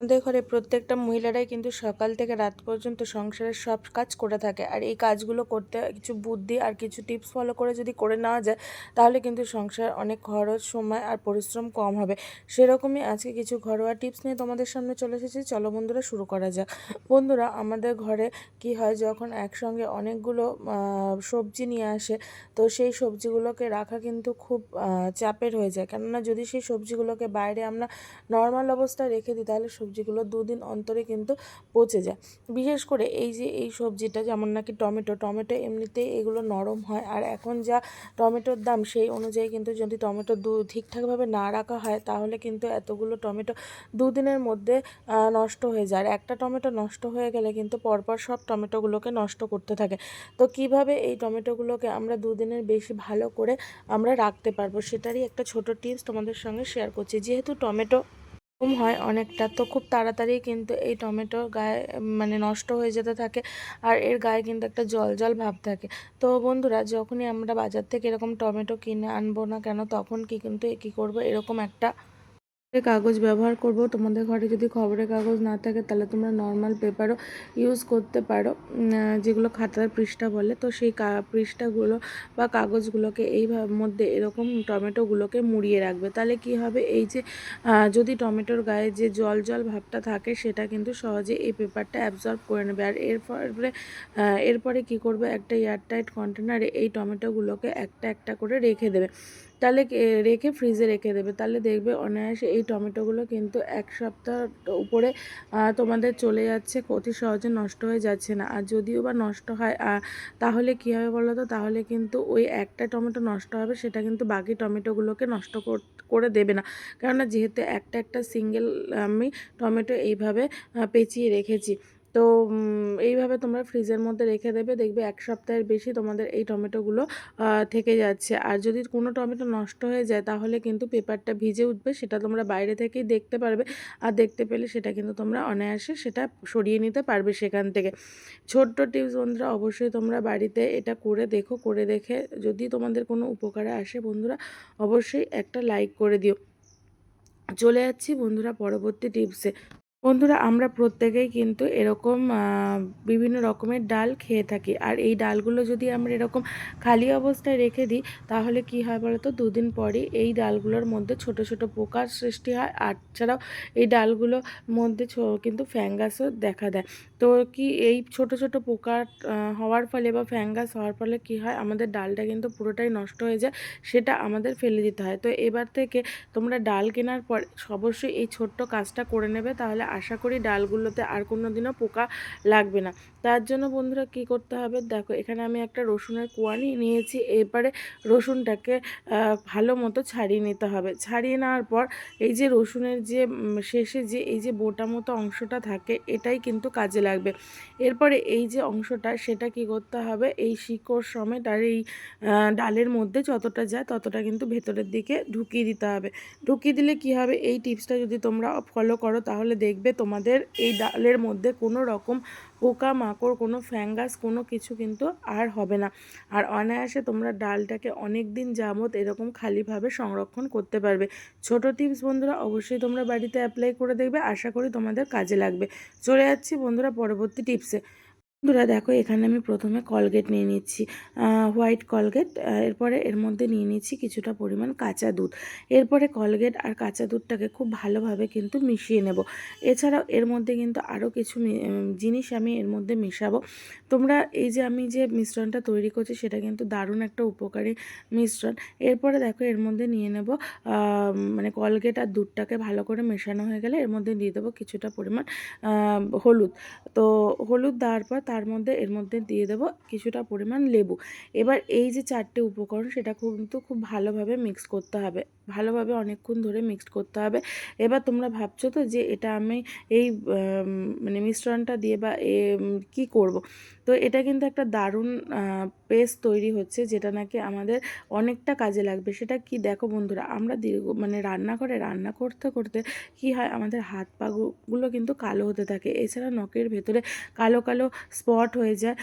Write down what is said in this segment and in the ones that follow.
আমাদের ঘরে প্রত্যেকটা মহিলারাই কিন্তু সকাল থেকে রাত পর্যন্ত সংসারের সব কাজ করে থাকে। আর এই কাজগুলো করতে কিছু বুদ্ধি আর কিছু টিপস ফলো করে যদি করে নেওয়া যায়, তাহলে কিন্তু সংসার অনেক খরচ, সময় আর পরিশ্রম কম হবে। সেরকমই আজকে কিছু ঘরোয়া টিপস নিয়ে তোমাদের সামনে চলে এসেছি। চলো বন্ধুরা, শুরু করা যাক। বন্ধুরা, আমাদের ঘরে কি হয়, যখন একসঙ্গে অনেকগুলো সবজি নিয়ে আসে, তো সেই সবজিগুলোকে রাখা কিন্তু খুব চাপের হয়ে যায়। কেননা যদি সেই সবজিগুলোকে বাইরে আমরা নর্মাল অবস্থায় রেখে দিই, তাহলে সবজিগুলো দুদিন অন্তরে কিন্তু পচে যায়। বিশেষ করে এই যে এই সবজিটা যেমন নাকি টমেটো টমেটো এমনিতেই এগুলো নরম হয় আর এখন যা টমেটোর দাম সেই অনুযায়ী কিন্তু যদি টমেটো দু ঠিকঠাকভাবে না রাখা হয় তাহলে কিন্তু এতগুলো টমেটো দুদিনের মধ্যে নষ্ট হয়ে যায়। আর একটা টমেটো নষ্ট হয়ে গেলে কিন্তু পরপর সব টমেটোগুলোকে নষ্ট করতে থাকে। তো কীভাবে এই টমেটোগুলোকে আমরা দুদিনের বেশি ভালো করে আমরা রাখতে পারব সেটারই একটা ছোট টিপস তোমাদের সঙ্গে শেয়ার করছি। যেহেতু টমেটো কম হয় অনেকটা। তো খুব তাড়াতাড়ি কিন্তু এই টমেটো গায়ে মানে নষ্ট হয়ে যেতে থাকে আর এর গায়ে কিন্তু একটা জল জল ভাব থাকে। তো বন্ধুরা, যখনই আমরা বাজার থেকে এরকম টমেটো কিনে আনব না কেন, তখন কি কিন্তু কী করব? এরকম একটা কাগজ ব্যবহার করব। তোমাদের ঘরে যদি খবরের কাগজ না থাকে, তাহলে তোমরা নর্মাল পেপারও ইউজ করতে পারো। যেগুলো খাতার পৃষ্ঠা বলে। তো সেই পৃষ্ঠাগুলো বা কাগজগুলোকে এই মধ্যে এরকম টমেটোগুলোকে মুড়িয়ে রাখবে। তাহলে কি হবে? এই যে যদি টমেটোর গায়ে যে জল জল ভাবটা থাকে, সেটা কিন্তু সহজে এই পেপারটা অ্যাবজর্ব করে নেবে। আর এরপরে এরপরে কি করবে? একটা এয়ারটাইট কন্টেনারে এই টমেটোগুলোকে একটা একটা করে রেখে দেবে। তাহলে রেখে ফ্রিজে রেখে দেবে। তাহলে দেখবে অনায়াসে এই টমেটোগুলো কিন্তু এক সপ্তাহ উপরে তোমাদের চলে যাচ্ছে, অতি সহজে নষ্ট হয়ে যাচ্ছে না। আর যদিও বা নষ্ট হয় তাহলে কী হবে বলো তো? তাহলে কিন্তু ওই একটা টমেটো নষ্ট হবে, সেটা কিন্তু বাকি টমেটোগুলোকে নষ্ট করে দেবে না। কেননা যেহেতু একটা একটা সিঙ্গেল আমি টমেটো এইভাবে পেঁচিয়ে রেখেছি। তো এইভাবে তোমরা ফ্রিজের মধ্যে রেখে দেবে, দেখবে এক সপ্তাহের বেশি তোমাদের এই টমেটোগুলো থেকে যাচ্ছে। আর যদি কোনো টমেটো নষ্ট হয়ে যায়, তাহলে কিন্তু পেপারটা ভিজে উঠবে, সেটা তোমরা বাইরে থেকেই দেখতে পারবে। আর দেখতে পেলে সেটা কিন্তু তোমরা অনায়াসে সেটা সরিয়ে নিতে পারবে সেখান থেকে। ছোট্ট টিপস বন্ধুরা, অবশ্যই তোমরা বাড়িতে এটা করে দেখো, করে দেখে যদি তোমাদের কোনো উপকারে আসে বন্ধুরা, অবশ্যই একটা লাইক করে দিও। চলে যাচ্ছি বন্ধুরা পরবর্তী টিপসে বন্ধুরা আমরা প্রত্যেকেই কিন্তু এরকম বিভিন্ন রকমের ডাল খেয়ে থাকি। আর এই ডালগুলো যদি আমরা এরকম খালি অবস্থায় রেখে দিই তাহলে কি হয় বলতো? দুদিন পরই এই ডালগুলোর মধ্যে ছোট ছোট পোকার সৃষ্টি হয়। আর ছাড়াও এই ডালগুলোর মধ্যে কিন্তু ফ্যাঙ্গাসও দেখা দেয়। তো কি এই ছোট ছোট পোকা আহ, হওয়ার ফলে বা ফ্যাঙ্গাস হওয়ার ফলে কি হয়? আমাদের ডালটা কিন্তু পুরোটাই নষ্ট হয়ে যায় সেটা আমাদের ফেলে দিতে হয়। তো এবার থেকে তোমরা ডাল কেনার পর অবশ্যই এই ছোট্ট কাজটা করে নেবে তাহলে আশা করি ডালগুলোতে আর কোনো দিনও পোকা লাগবে না। তার জন্য বন্ধুরা কি করতে হবে? দেখো, এখানে আমি একটা রসুনের কোয়া নিয়ে নিয়েছি। এবারে রসুনটাকে ভালো মতো ছাড়িয়ে নিতে হবে। ছাড়িয়ে নেওয়ার পর এই যে রসুনের যে শেষে যে, এই যে বোটা মতো অংশটা থাকে, এটাই কিন্তু কাজে লাগবে। এরপরে এই যে অংশটা, সেটা কি করতে হবে? এই শিকড় সমেত আর এই ডালের মধ্যে যতটা যায়, ততটা কিন্তু ভেতরের দিকে ঢুকিয়ে দিতে হবে। ঢুকিয়ে দিলে কি হবে? এই টিপসটা যদি তোমরা ফলো করো, তাহলে দেখবে তোমাদের এই ডালের মধ্যে কোনো রকম পোকা মাকড় কোনো ফ্যাঙ্গাস, কোনো কিছু কিন্তু আর হবে না। আর অনায়াসে তোমরা ডালটাকে অনেক দিন যাবত এরকম খালিভাবে সংরক্ষণ করতে পারবে। ছোট টিপস বন্ধুরা, অবশ্যই তোমরা বাড়িতে অ্যাপ্লাই করে দেখবে। আশা করি তোমাদের কাজে লাগবে। চলে যাচ্ছি বন্ধুরা পরবর্তী টিপসে বন্ধুরা দেখো, এখানে আমি প্রথমে কলগেট নিয়ে নিচ্ছি। হোয়াইট কলগেট এরপরে এর মধ্যে নিয়ে নিচ্ছি কিছুটা পরিমাণ কাঁচা দুধ। এরপরে কলগেট আর কাঁচা দুধটাকে খুব ভালোভাবে কিন্তু মিশিয়ে নেব। এছাড়াও এর মধ্যে কিন্তু আরও কিছু জিনিস আমি এর মধ্যে মেশাবো। তোমরা এই যে আমি যে মিশ্রণটা তৈরি করছি, সেটা কিন্তু দারুণ একটা উপকারী মিশ্রণ। এরপরে দেখো, এর মধ্যে নিয়ে নেব মানে কলগেট আর দুধটাকে ভালো করে মেশানো হয়ে গেলে এর মধ্যে দিয়ে দেবো কিছুটা পরিমাণ হলুদ। তো হলুদ দেওয়ার পর তার মধ্যে, এর মধ্যে দিয়ে দেবো কিছুটা পরিমাণ লেবু। এবার এই যে চারটে উপকরণ, সেটা কিন্তু খুব ভালোভাবে মিক্স করতে হবে। ভালোভাবে অনেকক্ষণ ধরে মিক্সড করতে হবে। এবার তোমরা ভাবছ তো যে এটা আমি এই মানে মিশ্রণটা দিয়ে বা এ কি করব? তো এটা কিন্তু একটা দারুণ পেস্ট তৈরি হচ্ছে যেটা নাকি আমাদের অনেকটা কাজে লাগবে। সেটা কি দেখো বন্ধুরা, আমরা দীর্ঘ মানে রান্নাঘরে রান্না করতে করতে কি হয় আমাদের হাত পাগুলো কিন্তু কালো হতে থাকে। এছাড়া নখের ভেতরে কালো কালো স্পট হয়ে যায়।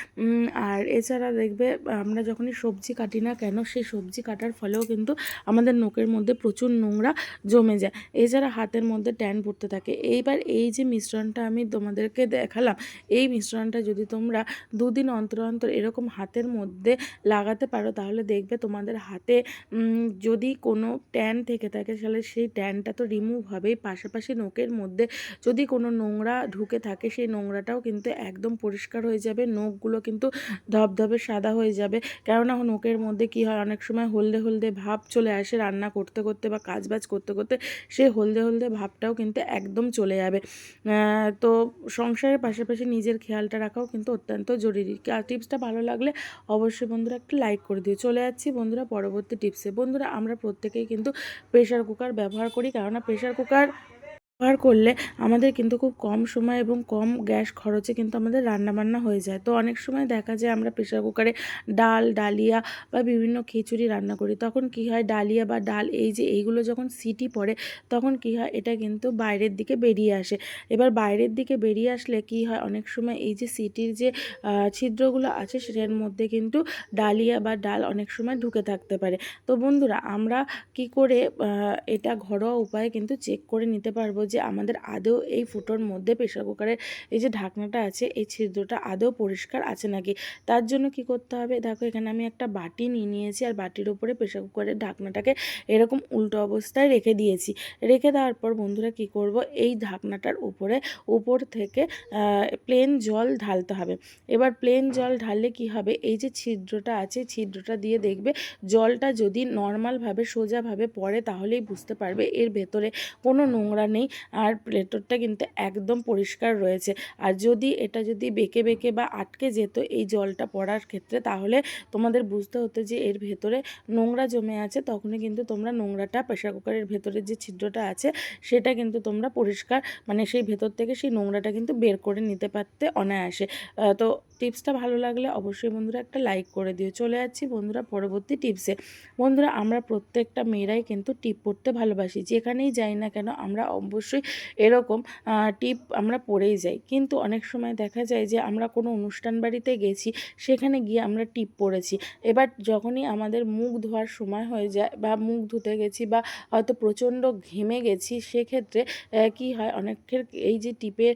আর এছাড়া দেখবে আমরা যখনই সবজি কাটি না কেন, সেই সবজি কাটার ফলেও কিন্তু আমাদের নখের মধ্যে প্রচুর নোংরা জমে যায়। এছাড়া হাতের মধ্যে ট্যান পড়তে থাকে। এইবার এই যে মিশ্রণটা আমি তোমাদেরকে দেখালাম, এই মিশ্রণটা যদি তোমরা দুদিন অন্তর অন্তর এরকম হাতের মধ্যে লাগাতে পারো, তাহলে দেখবে তোমাদের হাতে যদি কোনো ট্যান থেকে থাকে, তাহলে সেই ট্যানটা তো রিমুভ হবেই। পাশাপাশি নখের মধ্যে যদি কোনো নোংরা ঢুকে থাকে, সেই নোংরাটাও কিন্তু একদম পরিষ্কার হয়ে যাবে। নখগুলো কিন্তু ধবধবে, সাদা হয়ে যাবে। কেননা নখের মধ্যে কি হয়? অনেক সময় হলদে হলদে ভাব চলে আসে রান্না করতে করতে বা কাজ বাজ করতে করতে সে হলদে হলদে ভাবটাও কিন্তু একদম চলে যাবে। তো সংসারের পাশাপাশি নিজের খেয়ালটা রাখাও কিন্তু অত্যন্ত জরুরি। টিপসটা ভালো লাগলে অবশ্যই বন্ধুরা একটু লাইক করে দিও। চলে যাচ্ছি বন্ধুরা পরবর্তী টিপসে। বন্ধুরা, আমরা প্রত্যেকেই কিন্তু প্রেশার কুকার ব্যবহার করি। কেননা প্রেশার কুকার ব্যবহার করলে আমাদের কিন্তু খুব কম সময় এবং কম গ্যাস খরচে কিন্তু আমাদের রান্নাবান্না হয়ে যায়। তো অনেক সময় দেখা যায় আমরা প্রেশার কুকারে ডাল, ডালিয়া বা বিভিন্ন খিচুড়ি রান্না করি। তখন কি হয়, ডালিয়া বা ডাল এই যে এইগুলো যখন সিটি পড়ে, তখন কি হয়, এটা কিন্তু বাইরের দিকে বেরিয়ে আসে। এবার বাইরের দিকে বেরিয়ে আসলে কি হয়, অনেক সময় এই যে সিটির যে ছিদ্রগুলো আছে, সেটার মধ্যে কিন্তু ডালিয়া বা ডাল অনেক সময় ঢুকে থাকতে পারে। তো বন্ধুরা, আমরা কি করে এটা ঘরোয়া উপায়ে কিন্তু চেক করে নিতে পারব যে আমাদের আদৌ এই ফুটোর মধ্যে প্রেশার কুকারের এই যে ঢাকনাটা আছে, এই ছিদ্রটা আদৌ পরিষ্কার আছে নাকি? তার জন্য কি করতে হবে? দেখো, এখানে আমি একটা বাটি নিয়ে নিয়েছি আর বাটির উপরে প্রেশার কুকারের ঢাকনাটাকে এরকম উল্টো অবস্থায় রেখে দিয়েছি। রেখে দেওয়ার পর বন্ধুরা কি করব? এই ঢাকনাটার উপরে, উপর থেকে প্লেন জল ঢালতে হবে। এবার প্লেন জল ঢাললে কি হবে? এই যে ছিদ্রটা আছে, ছিদ্রটা দিয়ে দেখবে জলটা যদি নর্মালভাবে সোজাভাবে পড়ে তাহলেই বুঝতে পারবে এর ভেতরে কোনো নোংরা নেই। আর প্লেটরটা কিন্তু একদম পরিষ্কার রয়েছে। আর যদি এটা যদি বেঁকে বেঁকে বা আটকে যেত এই জলটা পড়ার ক্ষেত্রে, তাহলে তোমাদের বুঝতে হতো যে এর ভেতরে নোংরা জমে আছে, তখনই কিন্তু তোমরা নোংরাটা প্রেশার কুকারের ভেতরে যে ছিদ্রটা আছে, সেটা কিন্তু তোমরা পরিষ্কার মানে সেই ভেতর থেকে সেই নোংরাটা কিন্তু বের করে নিতে পারতে অনায়াসে। তো টিপসটা ভালো লাগলে অবশ্যই বন্ধুরা একটা লাইক করে দিও। চলে যাচ্ছি বন্ধুরা পরবর্তী টিপসে। বন্ধুরা, আমরা প্রত্যেকটা মেয়েরাই কিন্তু টিপ পড়তে ভালোবাসি। যেখানেই যাই না কেন, আমরা অবশ্যই এরকম টিপ আমরা পরেই যাই। কিন্তু অনেক সময় দেখা যায় যে আমরা কোনো অনুষ্ঠান বাড়িতে গেছি, সেখানে গিয়ে আমরা টিপ পরেছি এবার যখনই আমাদের মুখ ধোয়ার সময় হয়ে যায় বা মুখ ধুতে গেছি বা হয়তো প্রচণ্ড ঘেমে গেছি, সেক্ষেত্রে কি হয়? অনেকের এই যে টিপের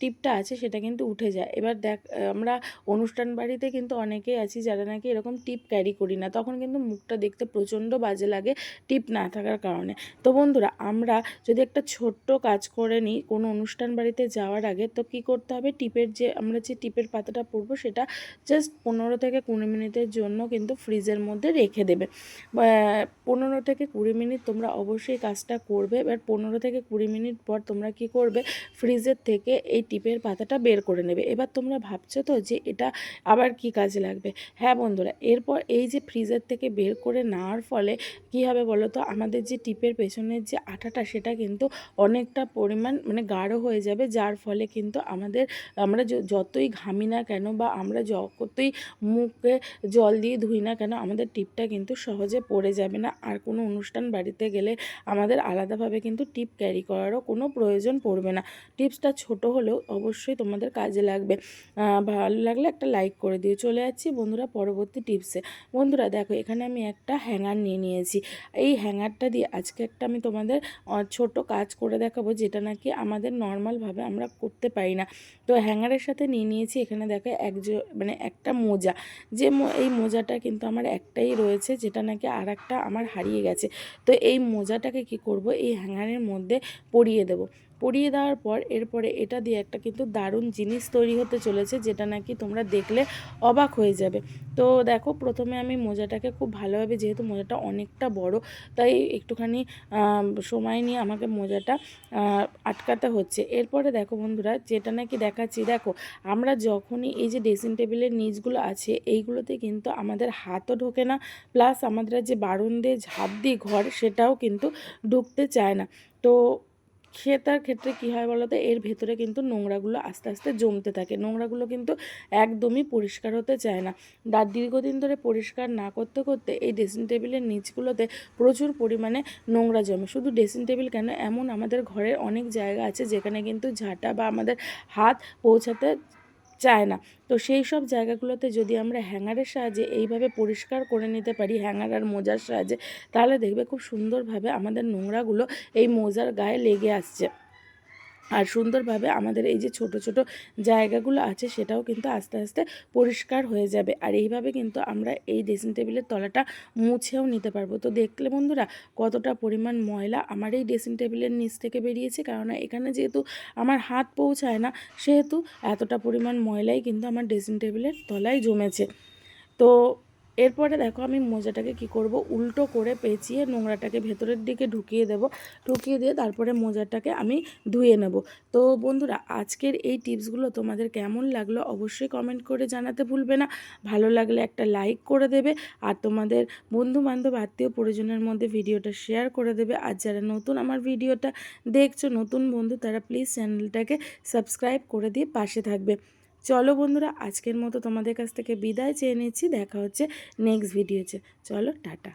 টিপটা আছে, সেটা কিন্তু উঠে যায়। এবার দেখ আমরা অনুষ্ঠান বাড়িতে কিন্তু অনেকেই আছি যারা নাকি এরকম টিপ ক্যারি করি না। তখন কিন্তু মুখটা দেখতে প্রচণ্ড বাজে লাগে টিপ না থাকার কারণে। তো বন্ধুরা, আমরা যদি একটা ছোট্ট কাজ করে নিই কোনো অনুষ্ঠান বাড়িতে যাওয়ার আগে, তো কি করতে হবে? টিপের যে আমরা যে টিপের পাতাটা পরবো, সেটা জাস্ট পনেরো থেকে কুড়ি মিনিটের জন্য কিন্তু ফ্রিজের মধ্যে রেখে দেবে। পনেরো থেকে কুড়ি মিনিট তোমরা অবশ্যই কাজটা করবে, এবার পনেরো থেকে কুড়ি মিনিট পর তোমরা কি করবে? ফ্রিজের থেকে এই টিপের পাতাটা বের করে নেবে। এবার তোমরা ভাবছ তো যে এটা আবার কি কাজে লাগবে? হ্যাঁ বন্ধুরা, এরপর এই যে ফ্রিজের থেকে বের করে নেওয়ার ফলে কি হবে বলো তো? আমাদের যে টিপের পেছনের যে আঠাটা, সেটা কিন্তু অনেকটা পরিমাণ মানে গাঢ় হয়ে যাবে, যার ফলে কিন্তু আমাদের, আমরা যতই ঘামি না কেন বা আমরা যতই মুখে জল দিয়ে ধুই না কেন, আমাদের টিপটা কিন্তু সহজে পড়ে যাবে না। আর কোনো অনুষ্ঠান বাড়িতে গেলে আমাদের আলাদাভাবে কিন্তু টিপ ক্যারি করারও কোনো প্রয়োজন পড়বে না। টিপসটা ছোট হলেও অবশ্যই তোমাদের কাজে লাগবে। ভালো লাগলে একটা লাইক করে দিও। চলে যাচ্ছি বন্ধুরা পরবর্তী টিপসে। বন্ধুরা দেখো, এখানে আমি একটা হ্যাঙ্গার নিয়ে নিয়েছি। এই হ্যাঙ্গারটা দিয়ে আজকে একটা আমি তোমাদের ছোট কাজ করে দেখাবো যেটা নাকি আমাদের নর্মালভাবে আমরা করতে পারি না। তো হ্যাঙ্গারের সাথে নিয়ে নিয়েছি, এখানে দেখো এক মানে একটা মোজা। যে এই মোজাটা কিন্তু আমার একটাই রয়েছে, যেটা নাকি আর একটা আমার হারিয়ে গেছে। তো এই মোজাটাকে কি করব? এই হ্যাঙ্গারের মধ্যে পরিয়ে দেব। পরিয়ে দেওয়ার পর এরপরে এটা দিয়ে একটা কিন্তু দারুণ জিনিস তৈরি হতে চলেছে, যেটা নাকি তোমরা দেখলে অবাক হয়ে যাবে। তো দেখো, প্রথমে আমি মোজাটাকে খুব ভালোভাবে, যেহেতু মোজাটা অনেকটা বড়, তাই একটুখানি সময় নিয়ে আমাকে মোজাটা আটকাতে হচ্ছে। এরপরে দেখো বন্ধুরা, যেটা নাকি দেখাচ্ছি, দেখো, আমরা যখনই এই যে ড্রেসিং টেবিলের নিচগুলো আছে, এইগুলোতে কিন্তু আমাদের হাতও ঢোকে না, প্লাস আমাদের যে বারুন্দে ঝাঁপ দিই ঘর, সেটাও কিন্তু ঢুকতে চায় না। তো সেটার ক্ষেত্রে কী হয় বলো তো এর ভেতরে কিন্তু নোংরাগুলো আস্তে আস্তে জমতে থাকে। নোংরাগুলো কিন্তু একদমই পরিষ্কার হতে চায় না। দাঁত দীর্ঘদিন ধরে পরিষ্কার না করতে করতে এই ড্রেসিং টেবিলের নিচগুলোতে প্রচুর পরিমাণে নোংরা জমে। শুধু ড্রেসিং টেবিল কেন? এমন আমাদের ঘরের অনেক জায়গা আছে যেখানে কিন্তু ঝাঁটা বা আমাদের হাত পৌঁছাতে চায় না। তো সেই সব জায়গাগুলোতে যদি আমরা হ্যাঙ্গারের সাহায্যে এইভাবে পরিষ্কার করে নিতে পারি, হ্যাঙ্গার আর মোজার সাহায্যে, তাহলে দেখবে খুব সুন্দরভাবে আমাদের নোংরাগুলো এই মোজার গায়ে লেগে আসছে। আর সুন্দরভাবে আমাদের এই যে ছোট ছোট জায়গাগুলো আছে, সেটাও কিন্তু আস্তে আস্তে পরিষ্কার হয়ে যাবে। আর এইভাবে কিন্তু আমরা এই ড্রেসিং টেবিলের তলাটা মুছেও নিতে পারব। তো দেখলে বন্ধুরা, কতটা পরিমাণ ময়লা আমার এই ড্রেসিং টেবিলের নিচ থেকে বেরিয়েছে। কেননা এখানে যেহেতু আমার হাত পৌঁছায় না, সেহেতু এতটা পরিমাণ ময়লাই কিন্তু আমার ড্রেসিং টেবিলের তলায় জমেছে। তো এরপরে দেখো আমি মোজাটাকে কি করব? উল্টো করে পেঁচিয়ে নোংরাটাকে ভেতরের দিকে ঢুকিয়ে দেব। ঢুকিয়ে দিয়ে তারপরে মোজাটাকে আমি ধুয়ে নেব। তো বন্ধুরা, আজকের এই টিপসগুলো তোমাদের কেমন লাগল অবশ্যই কমেন্ট করে জানাতে ভুলবে না। ভালো লাগলে একটা লাইক করে দেবে আর তোমাদের বন্ধু বান্ধব আত্মীয় পরিজনের মধ্যে ভিডিওটা শেয়ার করে দেবে। আর যারা নতুন আমার ভিডিওটা দেখছ, নতুন বন্ধু, তারা প্লিজ চ্যানেলটাকে সাবস্ক্রাইব করে দিয়ে পাশে থাকবে। চলো বন্ধুরা, আজকের মতো তোমাদের কাছ থেকে বিদায় চেয়ে নিচ্ছি। দেখা হচ্ছে নেক্সট ভিডিওতে চলো, টাটা।